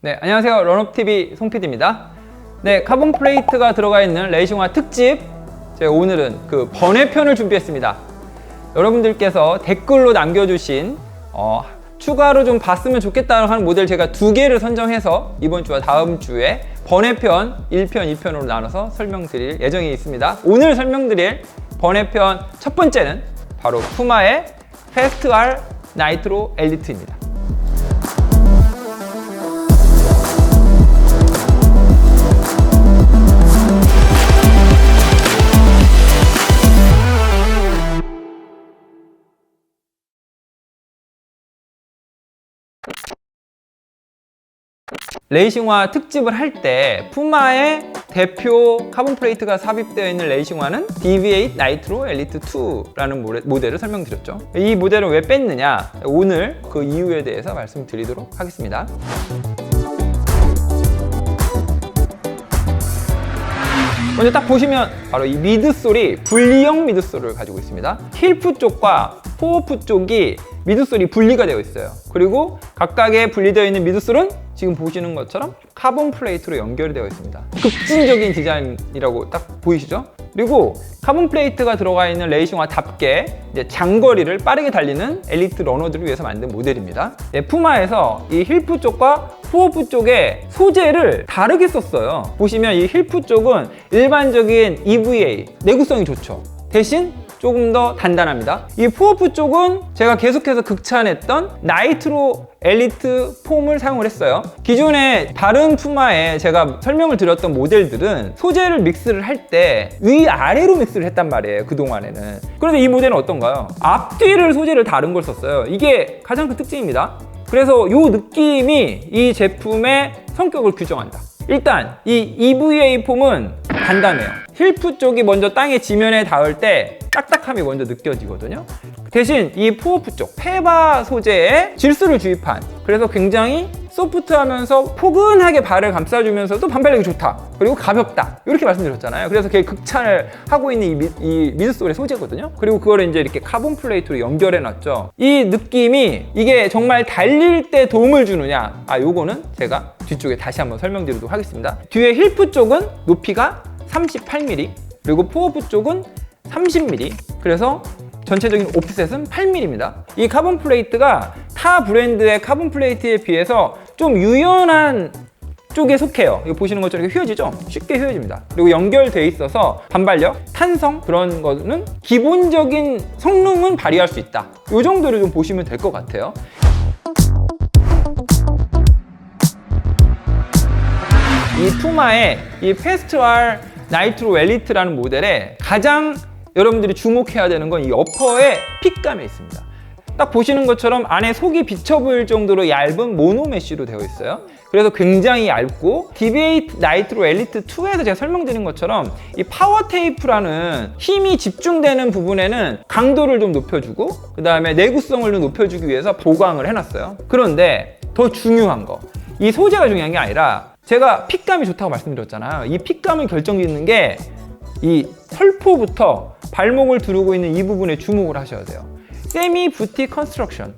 네, 안녕하세요. 런업TV 송PD입니다. 네, 카본 플레이트가 들어가 있는 레이싱화 특집. 제가 오늘은 그 번외편을 준비했습니다. 여러분들께서 댓글로 남겨주신 어, 추가로 좀 봤으면 좋겠다 하는 모델 제가 두 개를 선정해서 이번 주와 다음 주에 번외편 1편, 2편으로 나눠서 설명드릴 예정이 있습니다. 오늘 설명드릴 번외편 첫 번째는 바로 푸마의 페스트알 나이트로 엘리트입니다. 레이싱화 특집을 할 때 푸마의 대표 카본 플레이트가 삽입되어 있는 레이싱화는 DV8 나이트로 엘리트 2라는 모델, 모델을 설명드렸죠. 이 모델을 왜 뺐느냐? 오늘 그 이유에 대해서 말씀드리도록 하겠습니다. 먼저 딱 보시면 바로 이 미드솔이 분리형 미드솔을 가지고 있습니다. 힐프 쪽과 포어프 쪽이 미드솔이 분리가 되어 있어요. 그리고 각각의 분리되어 있는 미드솔은 지금 보시는 것처럼 카본 플레이트로 연결이 되어 있습니다. 급진적인 디자인이라고 딱 보이시죠? 그리고 카본 플레이트가 들어가 있는 레이싱화답게 장거리를 빠르게 달리는 엘리트 러너들을 위해서 만든 모델입니다. 예, 푸마에서 이 힐프 쪽과 후어프 쪽에 소재를 다르게 썼어요. 보시면 이 힐프 쪽은 일반적인 EVA 내구성이 좋죠. 대신 조금 더 단단합니다. 이 포어프 쪽은 제가 계속해서 극찬했던 나이트로 엘리트 폼을 사용을 했어요. 기존에 다른 푸마에 제가 설명을 드렸던 모델들은 소재를 믹스를 할 때 위아래로 믹스를 했단 말이에요. 그동안에는. 그런데 이 모델은 어떤가요? 앞뒤를 소재를 다른 걸 썼어요. 이게 가장 큰 특징입니다. 그래서 이 느낌이 이 제품의 성격을 규정한다. 일단 이 EVA 폼은 단단해요. 힐프 쪽이 먼저 땅에 지면에 닿을 때 딱딱함이 먼저 느껴지거든요. 대신 이 포어프 쪽 페바 소재에 질소를 주입한 그래서 굉장히 소프트하면서 포근하게 발을 감싸주면서도 반발력이 좋다. 그리고 가볍다. 이렇게 말씀드렸잖아요. 그래서 그게 극찬을 하고 있는 이, 미, 이 미드솔의 소재거든요. 그리고 그거를 이제 이렇게 카본 플레이트로 연결해 놨죠. 이 느낌이 이게 정말 달릴 때 도움을 주느냐. 아, 요거는 제가 뒤쪽에 다시 한번 설명드리도록 하겠습니다. 뒤에 힐프 쪽은 높이가 38mm, 그리고 포어프 쪽은 30mm. 그래서 전체적인 오프셋은 8mm입니다. 이 카본 플레이트가 타 브랜드의 카본 플레이트에 비해서 좀 유연한 쪽에 속해요. 이거 보시는 것처럼 이렇게 휘어지죠? 쉽게 휘어집니다. 그리고 연결돼 있어서 반발력, 탄성 그런 거는 기본적인 성능은 발휘할 수 있다. 이 정도를 좀 보시면 될 것 같아요. 이 푸마의 이 페스트알 나이트로 엘리트라는 모델에 가장 여러분들이 주목해야 되는 건 이 어퍼의 핏감에 있습니다. 딱 보시는 것처럼 안에 속이 비쳐 보일 정도로 얇은 모노 메쉬로 되어 있어요. 그래서 굉장히 얇고 DB8 나이트로 엘리트 2에서 제가 설명드린 것처럼 이 파워 테이프라는 힘이 집중되는 부분에는 강도를 좀 높여주고 그 다음에 내구성을 좀 높여주기 위해서 보강을 해놨어요. 그런데 더 중요한 거, 이 소재가 중요한 게 아니라 제가 핏감이 좋다고 말씀드렸잖아요. 이 핏감을 결정짓는 게이 설포부터 발목을 두르고 있는 이 부분에 주목을 하셔야 돼요. 세미 부티 컨스트럭션.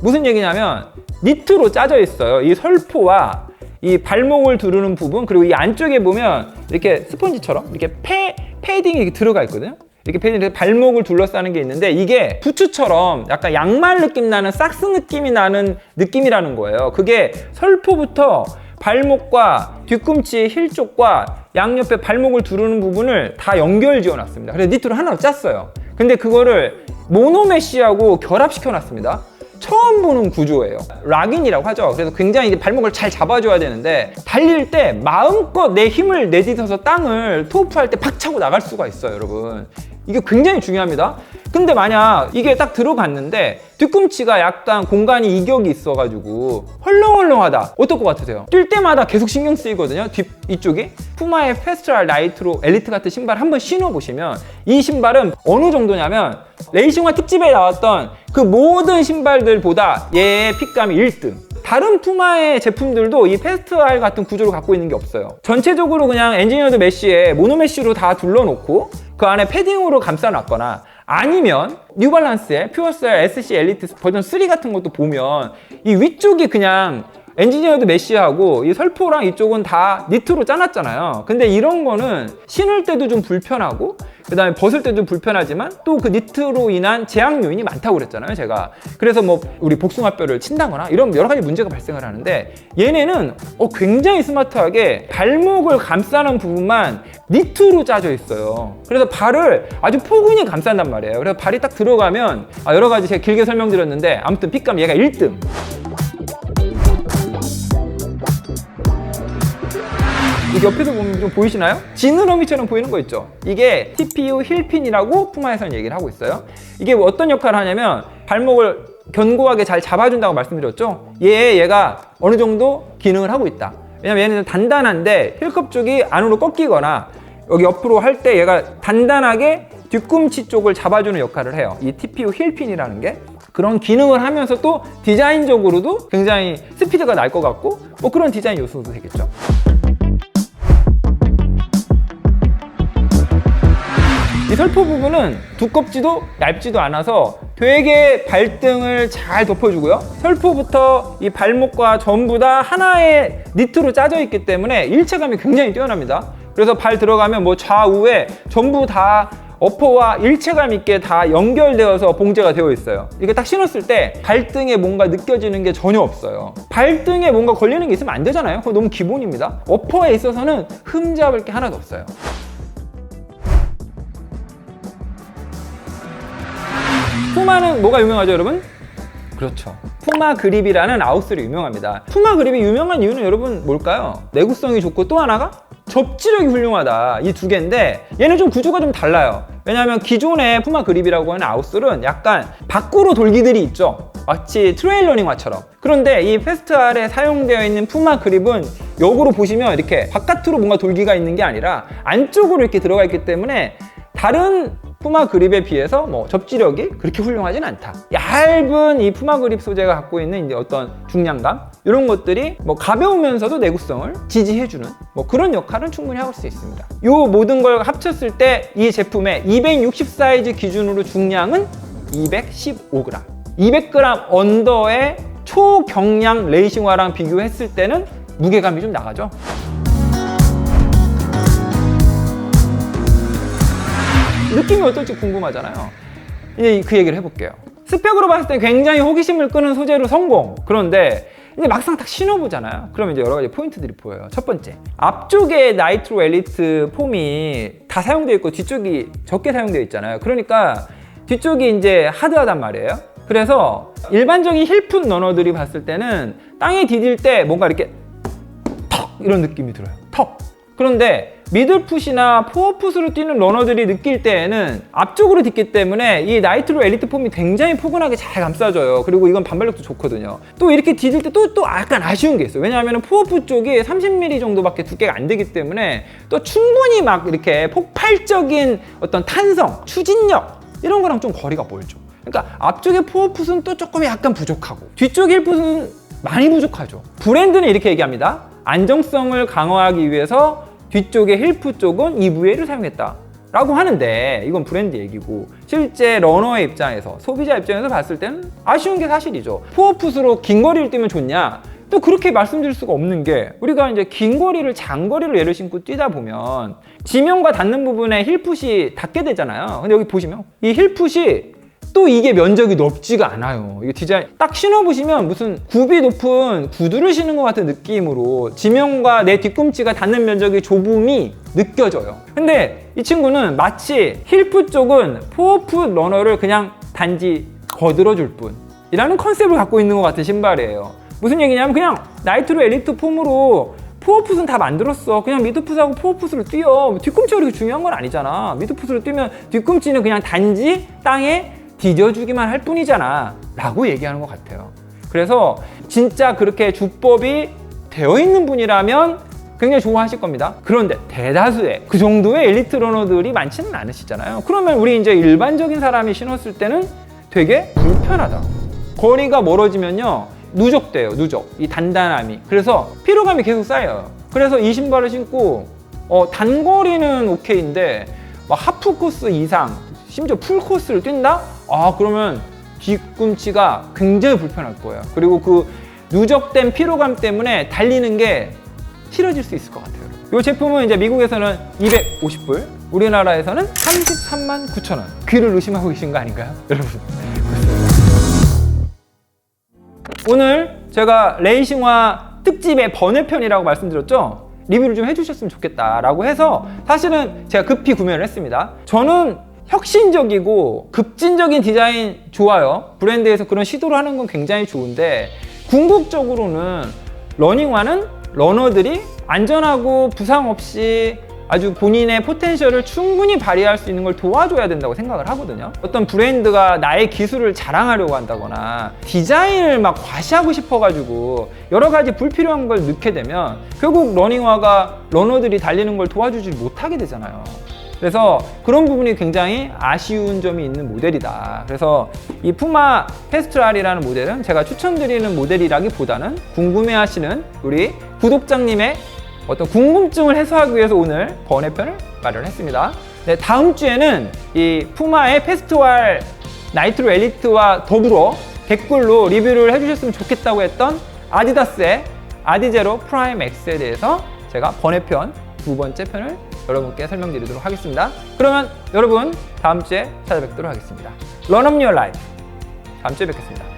무슨 얘기냐면 니트로 짜져 있어요. 이 설포와 이 발목을 두르는 부분 그리고 이 안쪽에 보면 이렇게 스펀지처럼 이렇게 패 패딩이 이렇게 들어가 있거든요. 이렇게 패딩 발목을 둘러싸는 게 있는데 이게 부츠처럼 약간 양말 느낌 나는 삭스 느낌이 나는 느낌이라는 거예요. 그게 설포부터 발목과 뒤꿈치 힐 쪽과 양옆에 발목을 두르는 부분을 다 연결 지어 놨습니다. 그래서 니트로 하나로 짰어요. 근데 그거를 모노메쉬하고 결합시켜 놨습니다. 처음 보는 구조예요. 락인이라고 하죠. 그래서 굉장히 이제 발목을 잘 잡아줘야 되는데 달릴 때 마음껏 내 힘을 내딛어서 땅을 토프할 때팍 차고 나갈 수가 있어요, 여러분. 이게 굉장히 중요합니다. 근데 만약 이게 딱 들어갔는데 뒤꿈치가 약간 공간이 이격이 있어가지고 헐렁헐렁하다. 어떨 것 같으세요? 뛸 때마다 계속 신경 쓰이거든요. 뒷 이쪽이 푸마의 페스트랄 나이트로 엘리트 같은 신발 한번 신어보시면 이 신발은 어느 정도냐면 레이싱화 특집에 나왔던 그 모든 신발들보다 얘의 핏감이 1등. 다른 푸마의 제품들도 이 페스트알 같은 구조를 갖고 있는 게 없어요. 전체적으로 그냥 엔지니어드 메쉬에 모노메쉬로 다 둘러놓고 그 안에 패딩으로 감싸놨거나 아니면 뉴발란스의 퓨어스웨어 SC 엘리트 버전 3 같은 것도 보면 이 위쪽이 그냥 엔지니어도 메쉬하고 이 설포랑 이쪽은 다 니트로 짜놨잖아요. 근데 이런 거는 신을 때도 좀 불편하고 그 다음에 벗을 때도 불편하지만 또 그 니트로 인한 제약 요인이 많다고 그랬잖아요, 제가. 그래서 뭐 우리 복숭아뼈를 친다거나 이런 여러 가지 문제가 발생을 하는데 얘네는 어, 굉장히 스마트하게 발목을 감싸는 부분만 니트로 짜져 있어요. 그래서 발을 아주 포근히 감싼단 말이에요. 그래서 발이 딱 들어가면 아, 여러 가지 제가 길게 설명드렸는데 아무튼 핏감 얘가 1등. 옆에서 보면 좀 보이시나요? 지느러미처럼 보이는 거 있죠? 이게 TPU 힐핀이라고 푸마에서는 얘기를 하고 있어요. 이게 뭐 어떤 역할을 하냐면 발목을 견고하게 잘 잡아준다고 말씀드렸죠? 얘, 얘가 어느 정도 기능을 하고 있다. 왜냐면 얘는 단단한데 힐컵 쪽이 안으로 꺾이거나 여기 옆으로 할 때 얘가 단단하게 뒤꿈치 쪽을 잡아주는 역할을 해요. 이 TPU 힐핀이라는 게. 그런 기능을 하면서 또 디자인적으로도 굉장히 스피드가 날 것 같고 뭐 그런 디자인 요소도 되겠죠. 이 설포 부분은 두껍지도 얇지도 않아서 되게 발등을 잘 덮어주고요. 설포부터 이 발목과 전부 다 하나의 니트로 짜져 있기 때문에 일체감이 굉장히 뛰어납니다. 그래서 발 들어가면 뭐 좌우에 전부 다 어퍼와 일체감 있게 다 연결되어서 봉제가 되어 있어요. 이게 딱 신었을 때 발등에 뭔가 느껴지는 게 전혀 없어요. 발등에 뭔가 걸리는 게 있으면 안 되잖아요. 그거 너무 기본입니다. 어퍼에 있어서는 흠잡을 게 하나도 없어요. 푸마는 뭐가 유명하죠, 여러분? 그렇죠. 푸마 그립이라는 아웃솔이 유명합니다. 푸마 그립이 유명한 이유는 여러분 뭘까요? 내구성이 좋고 또 하나가 접지력이 훌륭하다. 이 두 개인데 얘는 좀 구조가 좀 달라요. 왜냐하면 기존의 푸마 그립이라고 하는 아웃솔은 약간 밖으로 돌기들이 있죠. 마치 트레일 러닝화처럼. 그런데 이 페스트알에 사용되어 있는 푸마 그립은 역으로 보시면 이렇게 바깥으로 뭔가 돌기가 있는 게 아니라 안쪽으로 이렇게 들어가 있기 때문에 다른 푸마 그립에 비해서 뭐 접지력이 그렇게 훌륭하진 않다. 얇은 이 푸마 그립 소재가 갖고 있는 이제 어떤 중량감 이런 것들이 뭐 가벼우면서도 내구성을 지지해주는 뭐 그런 역할은 충분히 할 수 있습니다. 이 모든 걸 합쳤을 때 이 제품의 260 사이즈 기준으로 중량은 215g. 200g 언더의 초경량 레이싱화랑 비교했을 때는 무게감이 좀 나가죠. 느낌이 어떨지 궁금하잖아요. 이제 그 얘기를 해볼게요. 스펙으로 봤을 때 굉장히 호기심을 끄는 소재로 성공. 그런데 이제 막상 딱 신어보잖아요. 그러면 이제 여러 가지 포인트들이 보여요. 첫 번째, 앞쪽에 나이트로 엘리트 폼이 다 사용되어 있고 뒤쪽이 적게 사용되어 있잖아요. 그러니까 뒤쪽이 이제 하드하단 말이에요. 그래서 일반적인 힐풋 러너들이 봤을 때는 땅에 디딜 때 뭔가 이렇게 턱 이런 느낌이 들어요. 턱. 그런데 미들풋이나 포어풋으로 뛰는 러너들이 느낄 때에는 앞쪽으로 딛기 때문에 이 나이트로 엘리트 폼이 굉장히 포근하게 잘 감싸져요. 그리고 이건 반발력도 좋거든요. 또 이렇게 디딜 때 또 또 약간 아쉬운 게 있어요. 왜냐하면 포어풋 쪽이 30mm 정도밖에 두께가 안 되기 때문에 또 충분히 막 이렇게 폭발적인 어떤 탄성, 추진력 이런 거랑 좀 거리가 멀죠. 그러니까 앞쪽의 포어풋은 또 조금 약간 부족하고 뒤쪽 힐풋은 많이 부족하죠. 브랜드는 이렇게 얘기합니다. 안정성을 강화하기 위해서 뒤쪽의 힐프 쪽은 EVA를 사용했다. 라고 하는데 이건 브랜드 얘기고 실제 러너의 입장에서 소비자 입장에서 봤을 때는 아쉬운 게 사실이죠. 포어풋으로 긴 거리를 뛰면 좋냐? 또 그렇게 말씀드릴 수가 없는 게 우리가 이제 긴 거리를 장거리를 예를 신고 뛰다 보면 지면과 닿는 부분에 힐풋이 닿게 되잖아요. 근데 여기 보시면 이 힐풋이 또 이게 면적이 넓지가 않아요. 이게 디자인 딱 신어보시면 무슨 굽이 높은 구두를 신은 것 같은 느낌으로 지면과 내 뒤꿈치가 닿는 면적의 좁음이 느껴져요. 근데 이 친구는 마치 힐풋 쪽은 포어풋 러너를 그냥 단지 거들어줄 뿐 이라는 컨셉을 갖고 있는 것 같은 신발이에요. 무슨 얘기냐면 그냥 나이트로 엘리트 폼으로 포어풋은 다 만들었어. 그냥 미드풋하고 포어풋으로 뛰어. 뒤꿈치가 그렇게 중요한 건 아니잖아. 미드풋으로 뛰면 뒤꿈치는 그냥 단지 땅에 디뎌주기만 할 뿐이잖아. 라고 얘기하는 것 같아요. 그래서 진짜 그렇게 주법이 되어 있는 분이라면 굉장히 좋아하실 겁니다. 그런데 대다수의 그 정도의 엘리트 러너들이 많지는 않으시잖아요. 그러면 우리 이제 일반적인 사람이 신었을 때는 되게 불편하다. 거리가 멀어지면요. 누적돼요, 누적. 이 단단함이. 그래서 피로감이 계속 쌓여요. 그래서 이 신발을 신고 어, 단거리는 오케이인데 막 하프 코스 이상, 심지어 풀 코스를 뛴다? 아, 그러면 뒤꿈치가 굉장히 불편할 거예요. 그리고 그 누적된 피로감 때문에 달리는 게 싫어질 수 있을 것 같아요. 이 제품은 이제 미국에서는 250불, 우리나라에서는 33만 9천 원. 귀를 의심하고 계신 거 아닌가요, 여러분? 오늘 제가 레이싱화 특집의 번외편이라고 말씀드렸죠? 리뷰를 좀 해주셨으면 좋겠다라고 해서 사실은 제가 급히 구매를 했습니다. 저는 혁신적이고 급진적인 디자인 좋아요. 브랜드에서 그런 시도를 하는 건 굉장히 좋은데 궁극적으로는 러닝화는 러너들이 안전하고 부상 없이 아주 본인의 포텐셜을 충분히 발휘할 수 있는 걸 도와줘야 된다고 생각을 하거든요. 어떤 브랜드가 나의 기술을 자랑하려고 한다거나 디자인을 막 과시하고 싶어가지고 여러 가지 불필요한 걸 넣게 되면 결국 러닝화가 러너들이 달리는 걸 도와주지 못하게 되잖아요. 그래서 그런 부분이 굉장히 아쉬운 점이 있는 모델이다. 그래서 이 푸마 페스트랄이라는 모델은 제가 추천드리는 모델이라기보다는 궁금해하시는 우리 구독자님의 어떤 궁금증을 해소하기 위해서 오늘 번외편을 마련했습니다. 네, 다음 주에는 이 푸마의 페스트왈 나이트로 엘리트와 더불어 댓글로 리뷰를 해주셨으면 좋겠다고 했던 아디다스의 아디제로 프라임 X에 대해서 제가 번외편 두 번째 편을 여러분께 설명드리도록 하겠습니다. 그러면 여러분 다음 주에 찾아뵙도록 하겠습니다. 런업 유어 라이프 다음 주에 뵙겠습니다.